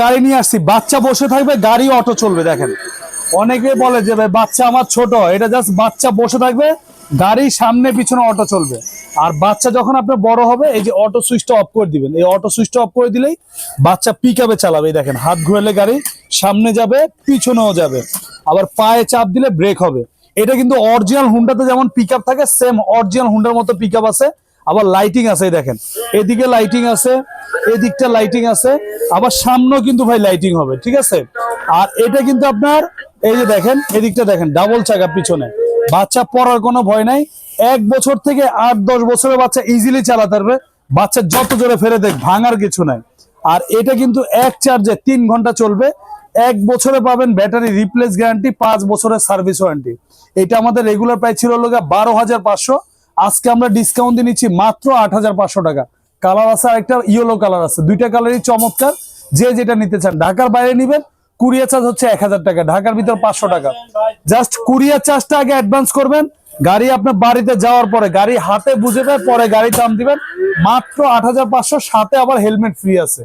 গাড়ি নিয়ে আসছি, বাচ্চা বসে থাকবে, গাড়ি, অটো চলবে, দেখেন। অনেকে বলে যে, ভাই, বাচ্চা আমার ছোট, এটা জাস্ট বাচ্চা বসে থাকবে, গাড়ি সামনে, পিছনে, অটো চলবে। আর বাচ্চা যখন আপনার বড় হবে, এই যে অটো সুইচটা অফ করে দিবেন। এই অটো সুইচটা অফ করে দিলেই বাচ্চা পিক আপে চালাবে দেখেন। হাত ঘুরালে গাড়ি সামনে যাবে, পিছনেও যাবে। আবার পায়ে চাপ দিলে ব্রেক হবে। এটা কিন্তু অরিজিনাল হুন্ডাতে যেমন পিক থাকে সেম অরিজিনাল হুন্ডার মতো পিক আছে। আবার লাইটিং আছে দেখেন। এদিকে লাইটিং আছে, এদিকটা লাইটিং আছে, আবার সামনেও কিন্তু ভাই লাইটিং হবে, ঠিক আছে? আর এটা কিন্তু আপনার, এই যে দেখেন, এদিকটা দেখেন ডাবল চাকা পিছনে। বাচ্চা পড়ার কোনো ভয় নাই। এক বছর থেকে আট, দশ বছরের বাচ্চা ইজিলি চালাতে পারবে। বাচ্চা যত জোরে ফেরে দেখ, ভাঙার কিছু নাই। আর এটা কিন্তু এক চার্জে তিন ঘণ্টা চলবে। এক বছরে পাবেন ব্যাটারি রিপ্লেস গ্যারান্টি পাঁচ বছরের সার্ভিস ওয়ারেন্টি এটা আমাদের রেগুলার প্রাইস ছিল লোক বারো হাজার পাঁচশো। আজকে আমরা ডিসকাউন্ট দিয়ে নিচ্ছি মাত্র আট হাজার পাঁচশো টাকা। কালার আছে আর একটা ইয়েলো কালার আছে। দুইটা কালারই চমৎকার। যে যেটা নিতে চান, ঢাকার বাইরে নিবেন, কুরিয়ার চার্জ হচ্ছে এক হাজার টাকা, ঢাকার ভিতর পাঁচশো টাকা। জাস্ট কুরিয়ার চার্জটা আগে অ্যাডভান্স করবেন, গাড়ি আপনার বাড়িতে যাওয়ার পরে, গাড়ি হাতে বুঝে দেয় পরে গাড়ি দাম দিবেন। মাত্র আট হাজার পাঁচশো সাথে আবার হেলমেট ফ্রি আছে।